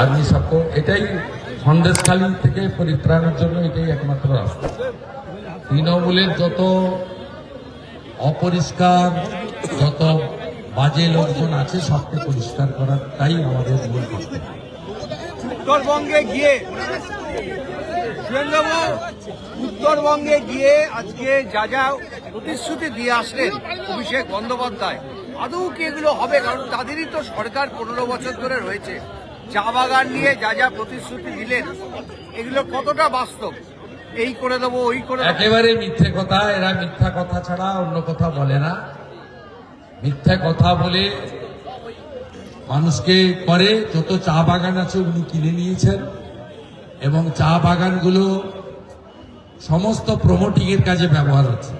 Army support, এটাই সন্দেশখালী থেকে পরিত্রাণের জন্য এটাই একমাত্র রাস্তা। তৃণমূলের যত অপরিষ্কার, যত বাজে লোকজন আছে, সবকে পরিষ্কার করার করাটাই আমাদের মূল কর্তব্য। উত্তরবঙ্গে গিয়ে উত্তরবঙ্গে গিয়ে আজকে যা যা প্রতিশ্রুতি দিয়ে আসলেন অভিষেক বন্দ্যোপাধ্যায়, আদৌ কি এগুলো হবে? কারণ তাদেরই তো সরকার পনেরো বছর ধরে রয়েছে। চা বাগান নিয়ে যা যা প্রতিশ্রুতি দিলেন, এগুলো কতটা বাস্তব? এই করে দেবো, ওই করে একেবারে মিথ্যে কথা, এরা মিথ্যা কথা ছাড়া অন্য কথা বলে না। মিথ্যা কথা বলে মানুষকে করে, যত চা বাগান আছে উনি কিনে নিয়েছেন। এবং চা বাগানগুলো সমস্ত প্রমোটিং এর কাজে ব্যবহার হচ্ছে।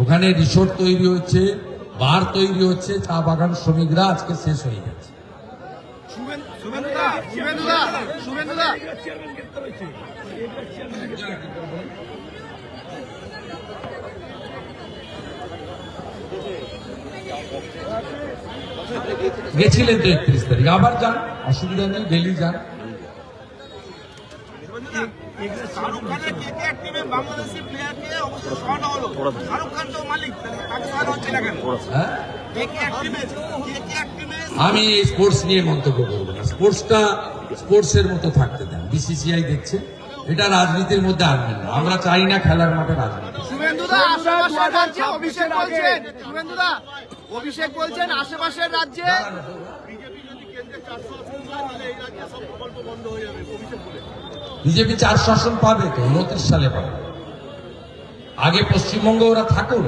ওখানে রিসোর্ট তৈরি হচ্ছে বার তৈরি হচ্ছে, চা বাগান শ্রমিকরা আজকে শেষ হয়ে গেছে শুভেন্দুদা শুভেন্দুদা শুভেন্দুদা গেছিলেন তো একত্রিশ তারিখ। আবার যান অসুবিধা নেই ডেলি যান। হ্যাঁ? আমি স্পোর্টস নিয়ে মন্তব্য করব না। স্পোর্টসটা স্পোর্টসের মতো থাকতে দেন। বিসিসিআই দেখছে। এটা রাজনীতির মধ্যে আনবেন না। আমরা চাই না খেলার মাঠে রাজনীতি। অভিষেক বলছেন। আশেপাশের রাজ্যে। বিজেপি চার শাসন পাবে তো উনত্রিশ সালে পাবে। আগে পশ্চিমবঙ্গ ওরা থাকুন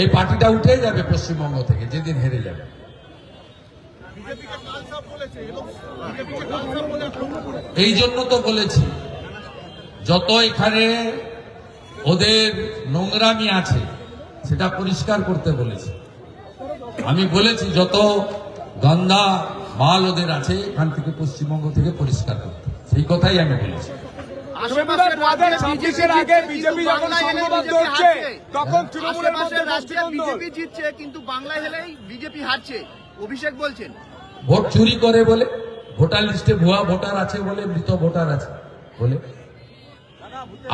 এই পার্টিটা উঠে যাবে পশ্চিমবঙ্গ থেকে যেদিন হেরে যাবে। এই জন্য তো বলেছি যত এখানে ওদের নোংরামি আছে সেটা পরিষ্কার করতে বলেছি। আমি বলেছি যত গন্ধা মাল ওদের আছে এখান থেকে পশ্চিমবঙ্গ থেকে পরিষ্কার করতে। সেই কথাই আমি বলেছি। তৃণমূলের বিজেপি জিতছে কিন্তু বাংলায় হেলেই বিজেপি হারছে অভিষেক বলছেন। ভোট চুরি করে বলে, ভোটার লিস্টে ভুয়া ভোটার আছে বলে, মৃত ভোটার আছে বলে।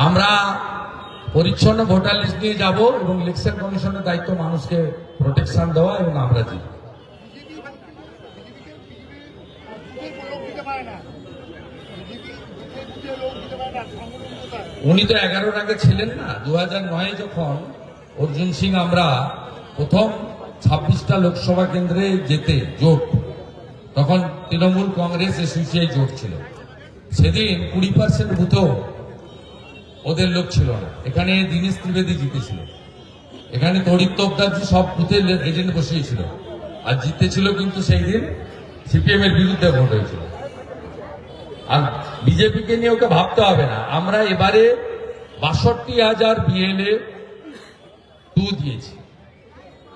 আমরা পরিচ্ছন্ন ভোটার লিস্ট নিয়ে যাব এবং ইলেকশন কমিশনের দায়িত্ব মানুষকে প্রোটেকশন দেওয়া এবং আমরা জিতব। উনি তো এগারোর আগে ছিলেন না। দু নয় যখন অর্জুন সিং আমরা প্রথম ছাব্বিশটা লোকসভা কেন্দ্রে যেতে, জোট তখন তৃণমূল কংগ্রেস এসোসিয়াই জোট ছিল। সেদিন কুড়ি পার্সেন্ট বুথও ওদের লোক ছিল না। এখানে দীনেশ ত্রিবেদী জিতেছিল। এখানে তরিত তোপদারজি সব বুথে এজেন্ট বসিয়েছিল। আর জিতেছিল কিন্তু সেই দিন সিপিএম এর বিরুদ্ধে ভোট হয়েছিল। আর বিজেপিকে নিয়ে ওকে ভাবতে হবে না। আমরা এবারে বাষট্টি হাজার বিএলএ টু দিয়েছি।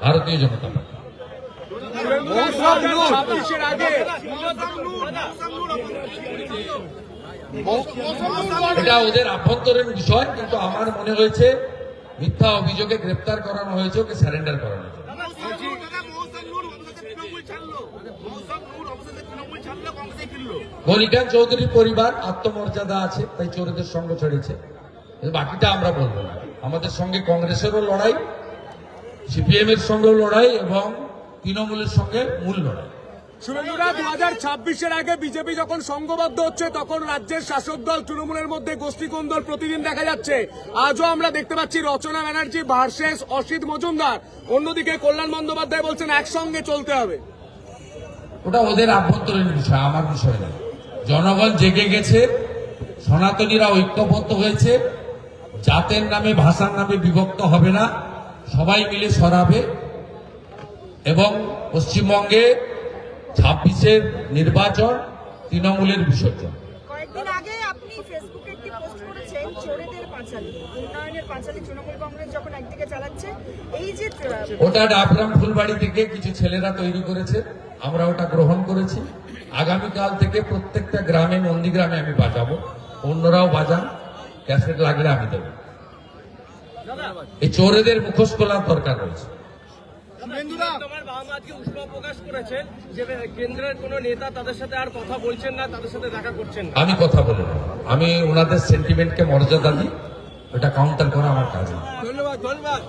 ভারতীয় জনতা পার্টি। এটা ওদের আভ্যন্তরীণ বিষয় কিন্তু আমার মনে হয়েছে মিথ্যা অভিযোগে গ্রেপ্তার করানো হয়েছে ওকে স্যারেন্ডার করানো হয়েছে। গণিকান চৌধুরীর পরিবার আত্মমর্যাদা আছে তাই চোরদের সঙ্গ ছেড়েছে বাকিটা আমরা বলব না। আমাদের সঙ্গে কংগ্রেসেরও লড়াই সিপিএম এর সঙ্গেও লড়াই এবং তৃণমূলের সঙ্গে মূল লড়াই। শুভেন্দুরা দু হাজার ছাব্বিশের আগে বিজেপি যখন সংঘবদ্ধ হচ্ছে তখন রাজ্যের শাসক দল তৃণমূলের মধ্যে গোষ্ঠীকোন্দল প্রতিদিন দেখা যাচ্ছে। আজও আমরা দেখতে পাচ্ছি রচনা ব্যানার্জি ভার্সেস অসিত মজুমদার। অন্যদিকে কল্যাণ বন্দ্যোপাধ্যায় বলছেন একসঙ্গে চলতে হবে। ওটা ওদের আভ্যন্তরীণ বিষয় আমার বিষয় না জনগণ জেগে গেছে সনাতনীরা ঐক্যবদ্ধ হয়েছে জাতের নামে ভাষার নামে বিভক্ত হবে না। সবাই মিলে সরাবে। এবং পশ্চিমবঙ্গে ছাব্বিশের নির্বাচন তৃণমূলের বিসর্জন। কয়েকদিন আগে আপনি ফেসবুকে একটি পোস্ট করেছেন চোরেদের পাঁচালী উন্নয়নের পাঁচালী তৃণমূল কংগ্রেস যখন একদিকে চালাচ্ছে এই যে ওটা ডাবগ্রাম ফুলবাড়ি থেকে কিছু ছেলেরা তৈরি করেছে আমরা ওটা গ্রহণ করেছি। আগামীকাল থেকে প্রত্যেকটা গ্রামে নন্দীগ্রামে আমি বাজাবো। অন্যরাও বাজান ক্যাসেট লাগলে আমি দেবো। এই চোরেদের মুখোশ খোলার দরকার রয়েছে। শুভেন্দুদা তোমার বাবা মা আজকে উষ্মা প্রকাশ করেছেন যে কেন্দ্রের কোনো নেতা তাদের সাথে আর কথা বলছেন না তাদের সাথে দেখা করছেন না আমি কথা বলব আমি ওনাদের সেন্টিমেন্টকে মর্যাদা দিই এটা কাউন্টার করা আমার কাজ ধন্যবাদ ধন্যবাদ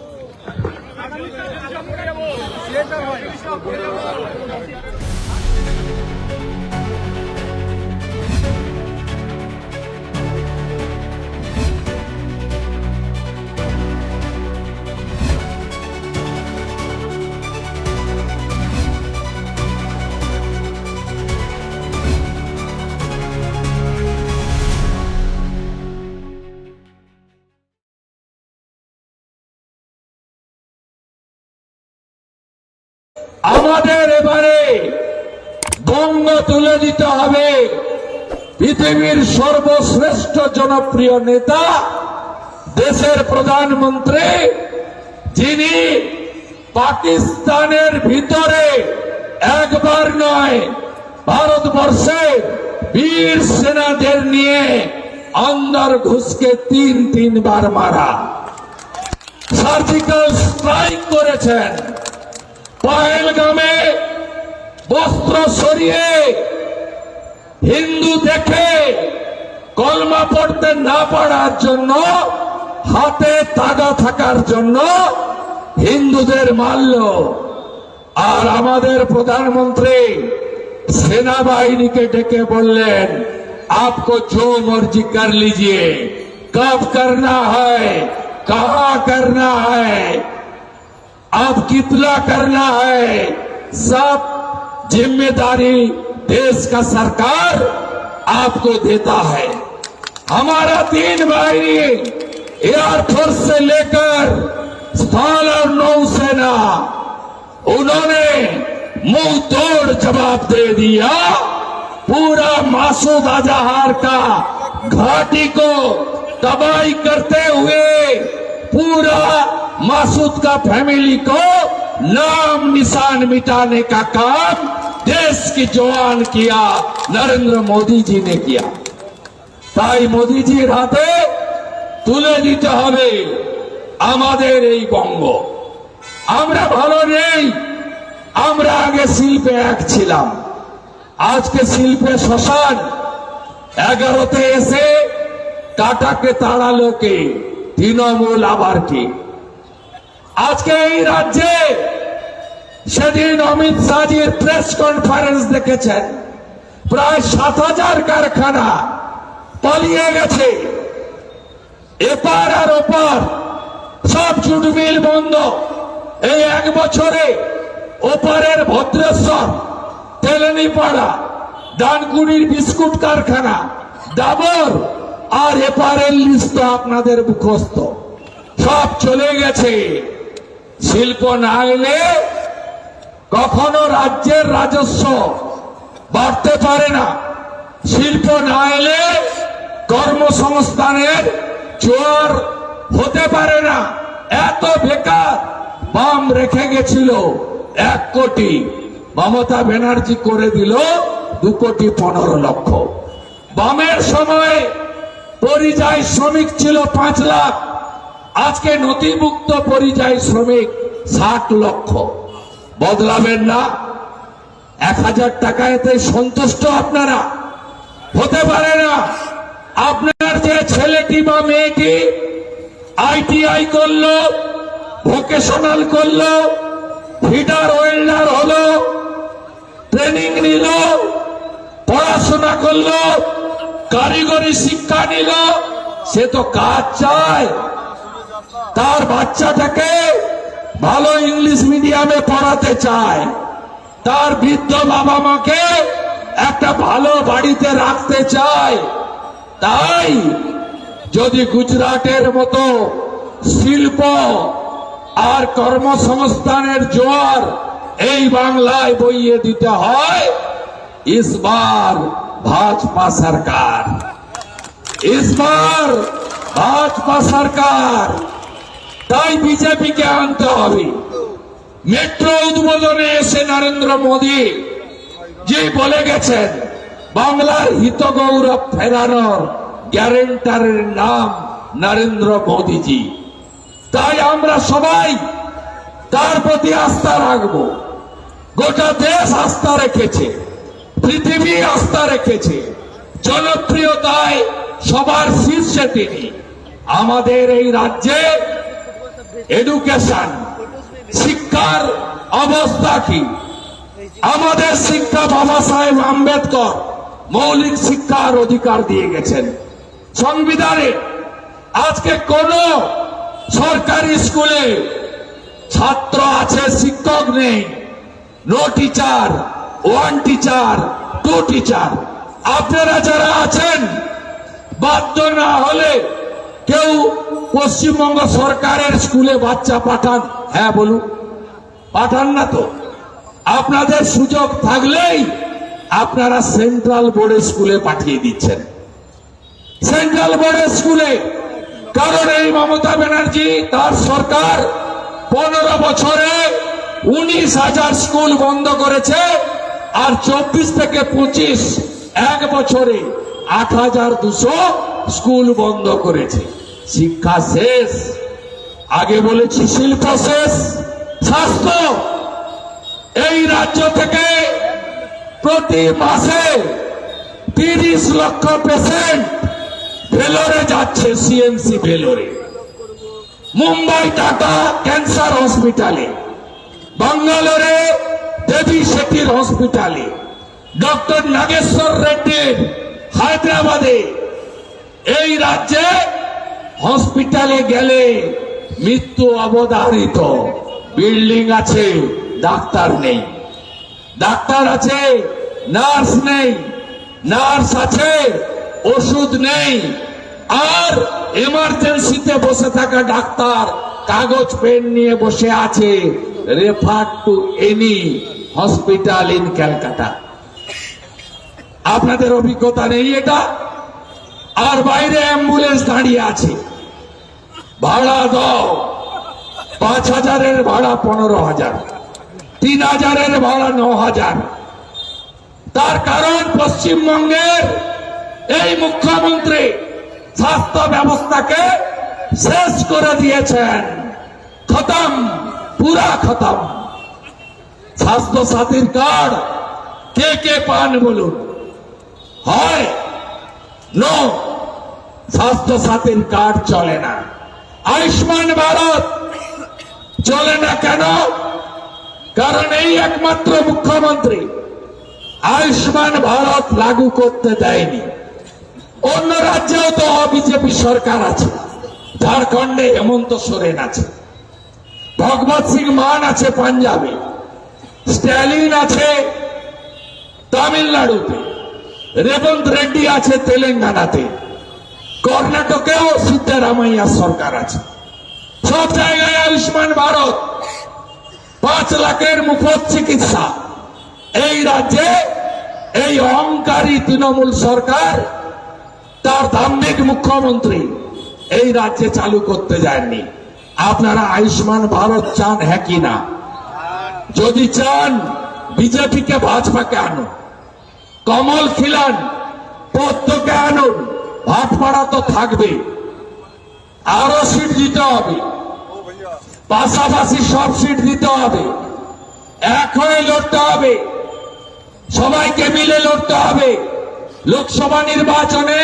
আমাদের এবারে বঙ্গ তুলে দিতে হবে। পৃথিবীর সর্বশ্রেষ্ঠ জনপ্রিয় নেতা, দেশের প্রধানমন্ত্রী, যিনি পাকিস্তানের ভিতরে একবার নয়, ভারতবর্ষে বীর সেনাদের নিয়ে অন্দর ঘুষকে তিন তিনবার মারা। সার্জিক্যাল স্ট্রাইক করেছেন। পহেলগামে বস্ত্র সরিয়ে হিন্দু দেখে কলমা পড়তে না পারার জন্য, হাতে তাগা থাকার জন্য হিন্দুদের মারল আর আমাদের প্রধানমন্ত্রী সেনাবাহিনীকে ডেকে বললেন, আপকো জো মর্জি কর লিজিয়ে, কব করনা হয় কাহা করনা হয় अब कितना करना है? सब ज़िम्मेदारी देश का सरकार आपको देता है। हमारा तीन भाई एयरफोर्स से लेकर स्थल और नौसेना, उन्होंने मुँह तोड़ जवाब दे दिया। पूरा मासूद अजहार का घाटी को तबाही करते हुए पूरा मासूद का फैमिली को नाम निशान मिटाने का काम देश की जवान किया नरेंद्र मोदी जी ने किया তাই মোদিজির হাতে তুলে দিতে হবে আমাদের এই বঙ্গ আমরা ভালো নেই আমরা আগে শিল্পে এক ছিলাম আজকে শিল্পে শ্মশান এগারোতে এসে টাটাকে তাড়ালো কে তৃণমূল আবার কি আজকে এই রাজ্যে সেদিন অমিত শাহজির প্রেস কনফারেন্স দেখেছেন। প্রায় সাত হাজার কারখানা পালিয়ে গেছে। এপার আর ওপার সব চুটমিল বন্ধ। এই এক বছরে ওপারের ভদ্রেশ্বর, তেলেনিপাড়া, ডানকুনির বিস্কুট কারখানা, ডাবর আর এপারের লিস্ট আপনাদের মুখস্থ। সব চলে গেছে। শিল্প না এলে কখনো রাজ্যের রাজস্ব বাড়তে পারে না। শিল্প না এলে কর্মসংস্থানের জোয়ার হতে পারে না। এত বেকার বাম রেখে গেছিল এক কোটি। মমতা ব্যানার্জি করে দিল দু কোটি পনেরো লক্ষ। বামের সময় পরিযায়ী শ্রমিক ছিল পাঁচ লাখ। আজকে নথিভুক্ত পরিযায়ী শ্রমিক ষাট লক্ষ। বদলাবেন না। এক হাজার টাকা এতে সন্তুষ্ট আপনারা। হতে পারে না। আপনার যে ছেলেটি বা মেয়েটি আইটিআই করল, ভোকেশনাল করল ফিডার ওয়েল্ডার হলো, ট্রেনিং নিল, পড়াশোনা করল, কারিগরি শিক্ষা নিল, সে তো কাজ চায়। তার বাচ্চাটাকে ভালো ইংলিশ মিডিয়ামে পড়াতে চায়। তার বৃদ্ধ বাবা মাকে একটা ভালো বাড়িতে রাখতে চায়। তাই যদি গুজরাটের মতো শিল্প আর কর্মসংস্থানের জোয়ার এই বাংলায় বইয়ে দিতে হয় ইসবার ভাজপা সরকার। ইসবার ভাজপা সরকার। তাই বিজেপিকে আনতে হবে। মেট্রো উদ্বোধনে এসে নরেন্দ্র মোদী যে বলে গেছেন, বাংলার হিত গৌরব ফেরানোর গ্যারেন্টারের নাম নরেন্দ্র মোদীজি। তাই আমরা সবাই তার প্রতি আস্থা রাখব। গোটা দেশ আস্থা রেখেছে, পৃথিবী আস্থা রেখেছে। জনপ্রিয়তায় সবার শীর্ষে তিনি। আমাদের এই রাজ্যে এডুকেশন শিক্ষার অবস্থা কি? আমাদের শিক্ষা বাবা সাহেব আম্বেদকর মৌলিক শিক্ষার অধিকার দিয়ে গেছেন। সংবিধানে আজকে কোন সরকারি স্কুলে ছাত্র আছে, শিক্ষক নেই। No teacher one teacher two teacher আপনারা যারা আছেন, বাধ্য না হলে কেউ পশ্চিমবঙ্গ সরকারের স্কুলে বাচ্চা পাঠান। হ্যাঁ বলুন। পাঠান না তো। আপনাদের সুযোগ থাকলেই আপনারা সেন্ট্রাল বোর্ডের স্কুলে পাঠিয়ে দিচ্ছেন। সেন্ট্রাল বোর্ডের স্কুলে কারণ এই মমতা ব্যানার্জি, তার সরকার পনেরো বছরে উনিশ হাজার স্কুল বন্ধ করেছে আর চব্বিশ থেকে পঁচিশ এক বছরে আট হাজার দুশো স্কুল বন্ধ করেছে। শিক্ষা শেষ। আগে বলেছি শিল্প শেষ, স্বাস্থ্য। এই রাজ্য থেকে প্রতি মাসে তিরিশ লক্ষ পেশেন্ট ভেলোরে যাচ্ছে সিএমসি ভেলোরে। মুম্বাই টাটা ক্যান্সার হসপিটালে, বাঙ্গালোরে দেবী শেঠির হসপিটালে, ডক্টর নাগেশ্বর রেড্ডির হায়দ্রাবাদে। এই রাজ্যে হসপিটালে গেলে মৃত্যু অবধারিত। বিল্ডিং আছে, ডাক্তার নেই। ডাক্তার আছে, নার্স নেই। নার্স আছে, ওষুধ নেই। আর এমার্জেন্সিতে বসে থাকা ডাক্তার কাগজ, পেন নিয়ে বসে আছে। Refer to any hospital in Calcutta. আপনাদের অভিজ্ঞতা নেই এটা? আর বাইরে অ্যাম্বুলেন্স দাঁড়িয়ে আছে। ভাড়া দাও। পাঁচ হাজারের ভাড়া পনেরো হাজার। তিন হাজারের ভাড়া ন হাজার। তার কারণ পশ্চিমবঙ্গের এই মুখ্যমন্ত্রী স্বাস্থ্য ব্যবস্থাকে শেষ করে দিয়েছেন। খতম, পুরা খতম। স্বাস্থ্য সাথীর কার্ড কে কে পান বলুন? হয়? নো। স্বাস্থ্য সাথীর কার্ড চলে না। আয়ুষ্মান ভারত। চলে না কেন? কারণ এই একমাত্র মুখ্যমন্ত্রী আয়ুষ্মান ভারত লাগু করতে দেয়নি। অন্য রাজ্যেও তো বিজেপি সরকার আছে, ঝাড়খণ্ডে হেমন্ত সোরেন আছে, ভগবত সিং মান আছে পাঞ্জাবে, স্ট্যালিন আছে তামিলনাড়ুতে, রেবন্ত রেড্ডি আছে তেলেঙ্গানাতে। কর্ণাটকেও সিদ্ধারামাইয়া সরকার আছে। সব জায়গায় আয়ুষ্মান ভারত, পাঁচ লাখের মুফত চিকিৎসা। এই রাজ্যে এই অহংকারী তৃণমূল সরকার, তার দাম্ভিক মুখ্যমন্ত্রী এই রাজ্যে চালু করতে যাননি আপনারা আয়ুষ্মান ভারত চান হ্যাঁ কি না? যদি চান, বিজেপিকে, ভাজপাকে আনুন। কমল খিলান, পদ্মকে আনুন। ভাটপাড়া তো থাকবে আরও সিট দিতে হবে। পাশাপাশি সব সিট দিতে হবে। এক হয়ে লড়তে হবে। সবাইকে মিলে লড়তে হবে। লোকসভা নির্বাচনে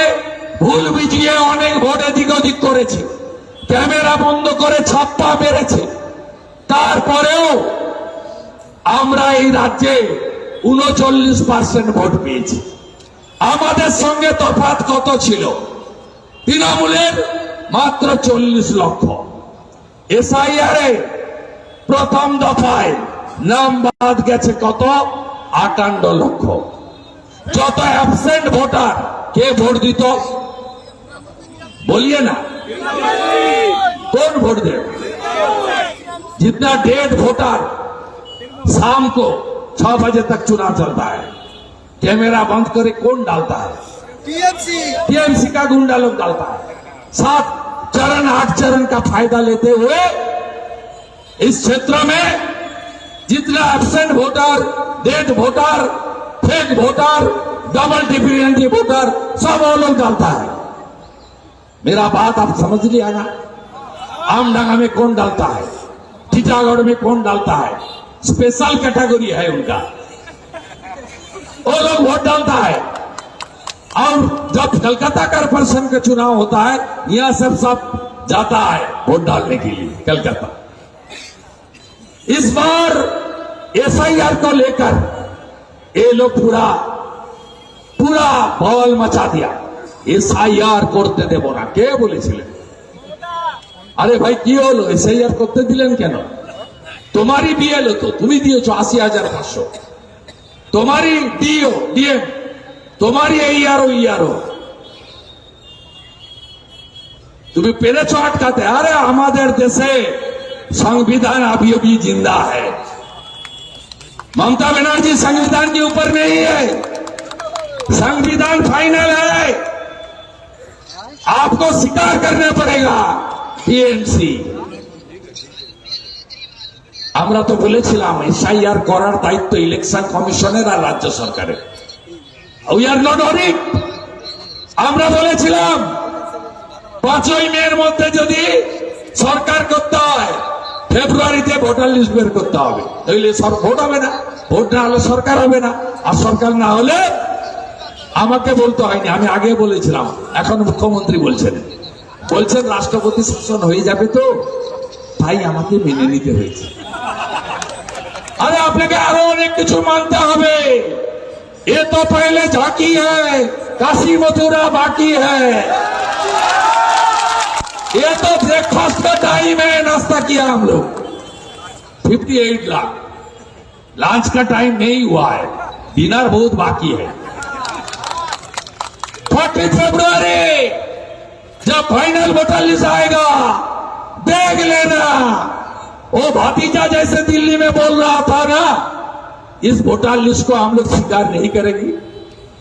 ভুল বুঝিয়ে অনেক ভোট ওদিক করেছে। ক্যামেরা বন্ধ করে ছাপ্পা বেড়েছে তারপরেও আমরা এই রাজ্যে উনচল্লিশ পার্সেন্ট ভোট পেয়েছি। আমাদের সঙ্গে তফাত কত ছিল? তৃণমূলের মাত্র চল্লিশ লক্ষ। এসআইআরে প্রথম দফায় নাম বাদ গেছে কত? আটান্ন লক্ষ। যত অ্যাবসেন্ট ভোটার, কে ভোট দিত? বলিয়ে না। কোন ভোট দেব? জিতনা ডেড ভোটার, শাম কো, ছ বাজে তক चुनाव চলতা হ্যাঁ कैमरा बंद करे कौन डालता है? टीएमसी। टीएमसी का गुंडा लोग डालता है। साथ चरण आठ चरण का फ़ायदा लेते हुए इस क्षेत्र में जितना absent voter dead voter fake voter double डिफिडेंटी voter सब वो लोग डालता है। मेरा बात आप समझ लिया ना? आमडंगा में कौन डालता है? टीटागढ़ में कौन डालता है? स्पेशल कैटेगरी है उनका। वो लोग वोट डालता है और जब कलकत्ता कारपोरेशन का चुनाव होता है यहाँ सब सब जाता है वोट डालने के लिए कलकत्ता इस बार एसआईआर को लेकर ये लोग पूरा পুরা বল মাচা দিয়া এসআইআর করতে দেব না কে বলেছিলেন আরে ভাই কি হলো এসআইআর করতে দিলেন কেন তোমারই বিএল তো তুমি দিয়েছো আশি হাজার পাঁচশো तुम्हारी डीओ डीएम तुम्हारी ईआरओ ईआरओ तुम्ही पेलेच वाट खाते अरे हमारे देशे संविधान अभी अभी ज़िंदा है। ममता बनर्जी संविधान के ऊपर नहीं है। संविधान फाइनल है। आपको स्वीकार करना पड़ेगा टीएमसी আমরা তো বলেছিলাম এসআইআর করার দায়িত্ব ইলেকশন কমিশনের আর রাজ্য সরকারের। উই আর নট অন আমরা বলেছিলাম, পাঁচই মের মধ্যে যদি সরকার করতে হয়, ফেব্রুয়ারিতে ভোটার লিস্ট বের করতে হবে। নইলে ভোট হবে না। ভোট না হলে সরকার হবে না। আর সরকার না হলে আমাকে বলতে হয়নি। আমি আগে বলেছিলাম, এখন মুখ্যমন্ত্রী বলছেন। বলছেন রাষ্ট্রপতি শাসন হয়ে যাবে তো? তাই আমাকে মেনে নিতে হয়েছে। আরে আপনাকে আরো অনেক কিছু মানতে হবে এ তো পহলে ঝাঁকি হ্যায় কাশি মথুরা বাকি হ্যায় ये तो ब्रेकफास्ट का टाइम है नाश्ता किया हम लोग 58 लाख लंच का टाइम नहीं हुआ है डिनर बहुत बाकी है फोर्टी फरवरी जब फाइनल वोटर लिस्ट आएगा देख लेना वो भतीजा जैसे दिल्ली में बोल रहा था ना, इस वोटर लिस्ट को हम लोग स्वीकार नहीं करेंगे।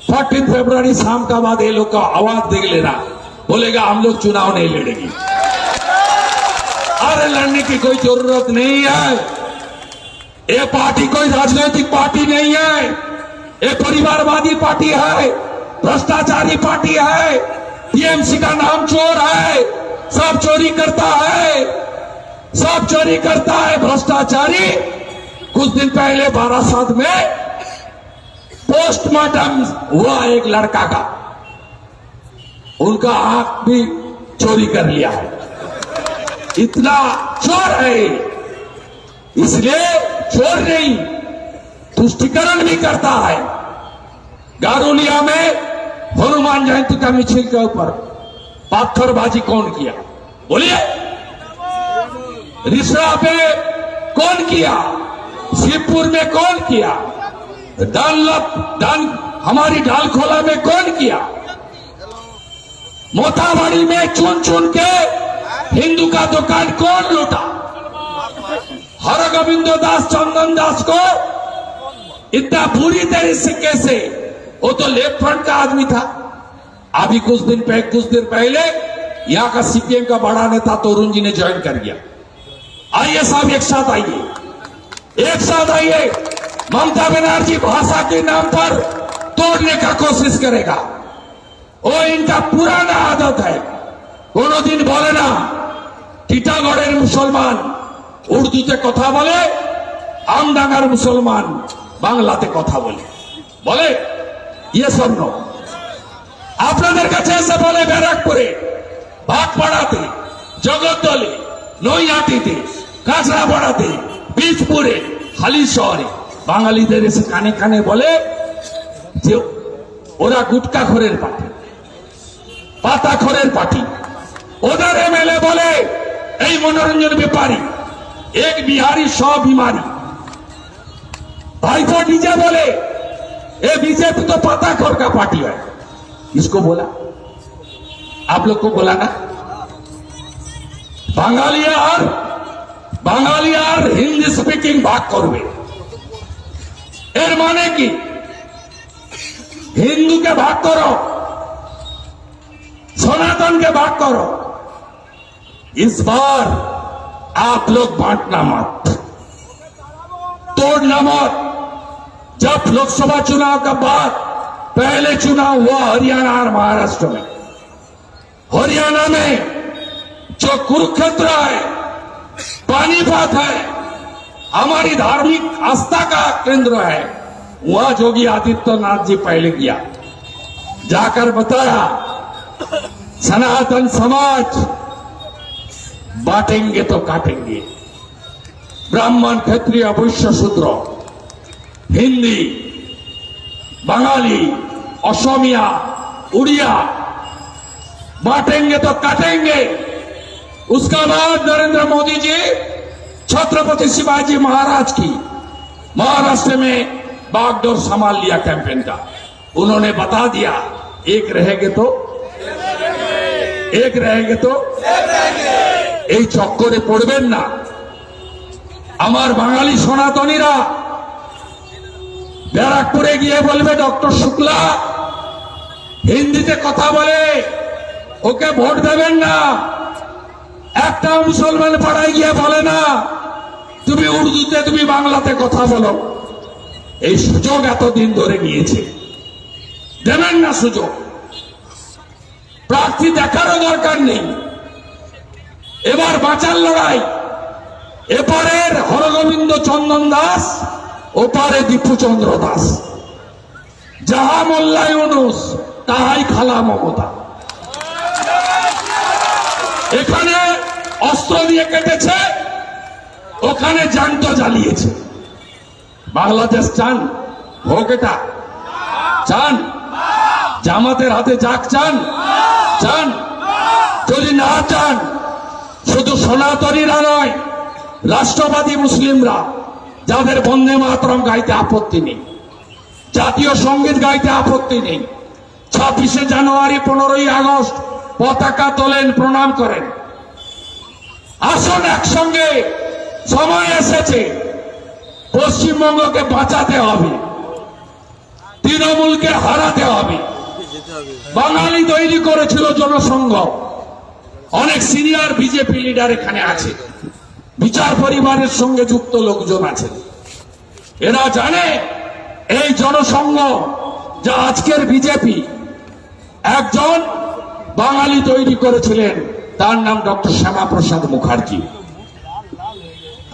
फोर्टीन फरवरी शाम का बाद ये लोग का आवाज़ देख लेना, बोलेगा हम लोग चुनाव नहीं लड़ेंगे। अरे लड़ने की कोई ज़रूरत नहीं है। ये पार्टी कोई राजनीतिक पार्टी नहीं है। ये परिवारवादी पार्टी है, भ्रष्टाचारी पार्टी है, टीएमसी का नाम चोर है, सब चोरी करता है। सब चोरी करता है, भ्रष्टाचारी। कुछ दिन पहले बारासात में पोस्टमार्टम हुआ एक लड़का का। उनका आँख भी चोरी कर लिया है। इतना चोर है। इसलिए चोर नहीं, तुष्टिकरण भी करता है। गारोलिया में हनुमान जयंती का मिছিল के ऊपर पत्थरबाजी कौन किया? बोलिए। रिसरा पे कौन किया? शिवपुर में कौन किया? डानलप डान हमारी डालखोला में कौन किया? मोताबाड़ी में चुन चुन के हिंदू का दुकान कौन लूटा? हर गोविंदो दास, चंदन दास को इतना बुरी तरह से वो तो लेफ़्ट फ्रंट का आदमी था। अभी कुछ दिन पहले कुछ दिन पहले यहाँ का सीपीएम का बड़ा नेता तोरुण जी ने ज्वाइन कर दिया। आइए साहब एक साथ आइए एक साथ आइए ममता बनर्जी भाषा के नाम पर तोड़ने का कोशिश करेगा वो इनका पुराना आदत है কোনদিন বলে না টিটাগড়ের মুসলমান উর্দুতে কথা বলে আমডাঙ্গার মুসলমান বাংলাতে কথা বলে বলে ইয়ে স্বর্ণ আপনাদের কাছে এসে বলে ব্যারাকপুরে ভাটপাড়াতে জগদ্দলে নৈহাটিতে কাঁচরাপাড়াতে বীজপুরে হালি শহরে বাঙালিদের এসে কানে কানে বলে যে ওরা গুটকা খোরের পার্টি পাতা খোরের পার্টি ওদের এমএলএ বলে এই মনোরঞ্জন ব্যাপারী এক বিহারি স বিমারি भाईपो डीजे बोले ये बीजेपी तो पता खोर का पार्टी है इसको बोला आप लोग को बोला ना বাঙালি আর বাঙালি আর হিন্দি স্পিকিং ভাগ করবে এর মানে কি হিন্দুকে ভাগ করো सनातन के भाग करो इस बार आप लोग बांटना मत तोड़ना मत जब लोकसभा चुनाव का बाद पहले चुनाव हुआ हरियाणा और महाराष्ट्र में हरियाणा में जो कुरुक्षेत्र है पानीपत है हमारी धार्मिक आस्था का केंद्र है वहां योगी आदित्यनाथ जी पहले गया जाकर बताया सनातन समाज बांटेंगे तो काटेंगे ब्राह्मण क्षत्रिय वैश्य शूद्र हिंदी बंगाली असमिया उड़िया बांटेंगे तो काटेंगे उसका बाद नरेंद्र मोदी जी छत्रपति शिवाजी महाराज की महाराष्ट्र में बागडोर संभाल लिया कैंपेन का उन्होंने बता दिया एक रहेंगे तो एक रहेंगे तो এই চক্করে পড়বেন না আমার বাঙালি সনাতনীরা ব্যারাকপুরে গিয়ে বলবে ডক্টর শুক্লা হিন্দিতে কথা বলে ওকে ভোট দেবেন না একটা মুসলমান পাড়ায় গিয়ে বলে না, তুমি উর্দুতে, তুমি বাংলাতে কথা বলো। এই সুযোগ এতদিন ধরে নিয়েছে। দেবেন না সুযোগ। প্রার্থী দেখারও দরকার নেই। এবার বাঁচার লড়াই। এপারের হরগোবিন্দ চন্দন দাস, ওপারে দীপুচন্দ্র দাস। যাহা মোল্লায় ইউনুস, তাহাই খালা মমতা। এখানে অস্ত্র দিয়ে কেটেছে, ওখানে জ্যান্ত জ্বালিয়েছে। বাংলাদেশ চান হোক এটা। চান, জামাতের হাতে যাক চান। চান, যদি না চান, শুধু সনাতনীরা নয়, রাষ্ট্রবাদী মুসলিমরা, যাদের বন্দে মাতরম গাইতে আপত্তি নেই, জাতীয় সংগীত গাইতে আপত্তি নেই, ছাব্বিশে জানুয়ারি, পনেরোই আগস্ট, পতাকা তোলেন, প্রণাম করেন। আসুন একসঙ্গে, সময় এসেছে। পশ্চিমবঙ্গকে বাঁচাতে হবে। তৃণমূলকে হারাতে হবে। বাঙালি তৈরি করেছিল জনসংঘ। অনেক সিনিয়র বিজেপি লিডার এখানে আছে। বিচার পরিবারের সঙ্গে যুক্ত লোকজন আছে। এরা জানে, এই জনসংঘ যা আজকের বিজেপি, একজন বাঙালি তৈরি করেছিলেন। তার নাম ডক্টর শ্যামা প্রসাদ মুখার্জি।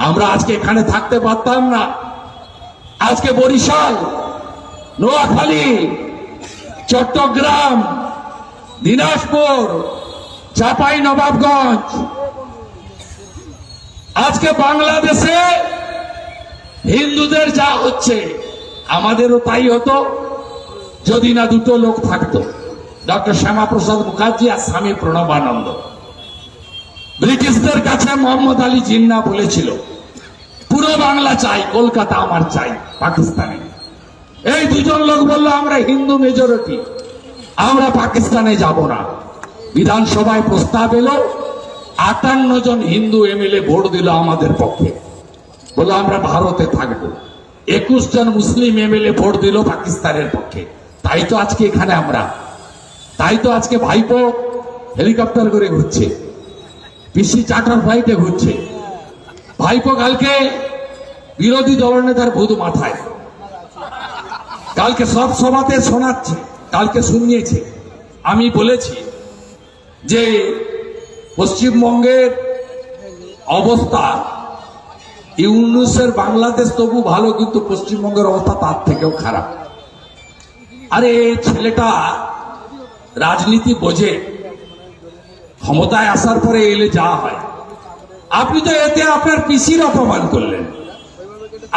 আমরা আজকে এখানে থাকতে পারতাম না। আজকে বরিশাল, নোয়াখালী, চট্টগ্রাম, দিনাজপুর, চাপাই, নবাবগঞ্জ। আজকে বাংলাদেশে হিন্দুদের যা হচ্ছে, আমাদেরও তাই হতো, যদি না দুটো লোক থাকতো। ডক্টর শ্যামাপ্রসাদ মুখার্জি আর স্বামী প্রণবানন্দ। ব্রিটিশদের কাছে মোহাম্মদ আলী জিন্না বলেছিল, পুরো বাংলা চাই, কলকাতা আমার চাই, পাকিস্তানে। এই দুজন লোক বলল, আমরা হিন্দু মেজরিটি আমরা পাকিস্তানে যাব না। বিধানসভায় প্রস্তাব এলো, আটান্ন জন হিন্দু এমএলএ ভোট দিল আমাদের পক্ষে। বলল, আমরা ভারতে থাকব। একুশ জন মুসলিম এমএলএ ভোট দিল পাকিস্তানের পক্ষে। তাই তো আজকে এখানে আমরা, তাই তো আজকে ভাইপো হেলিকপ্টার করে ঘুরছে। পিসি চার্টার ফ্লাইটে ঘুরছে। ভাইপো কালকে বিরোধী দলনেতার ভূত মাথায়। কালকে সব সভাতে শোনাচ্ছে, কালকে শুনিয়েছে। আমি বলেছি যে পশ্চিমবঙ্গের অবস্থা ইউনুসের বাংলাদেশ তবু ভালো, কিন্তু পশ্চিমবঙ্গের অবস্থা তার থেকেও খারাপ। আরে ছেলেটা রাজনীতি বোঝে ক্ষমতায় আসার পরে এলে যা হয়। আপনি তো এতে আপনার পিসির অপমান করলেন।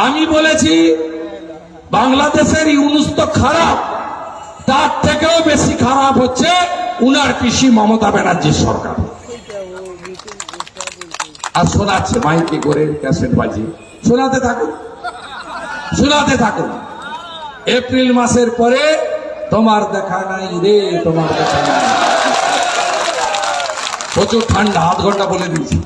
আমি বলেছি, বাংলাদেশের ইউনুস তো খারাপ, তার থেকেও বেশি খারাপ হচ্ছে উনার পিসি মমতা ব্যানার্জির সরকার। আর শোনাচ্ছে মাইকে করে ক্যাসেট বাজি শোনাতে থাকুন। শোনাতে থাকুন। এপ্রিল মাসের পরে তোমার দেখা নাই রে, তোমার দেখা নাই। প্রচুর ঠান্ডা আধ ঘণ্টা বলে দিয়েছি।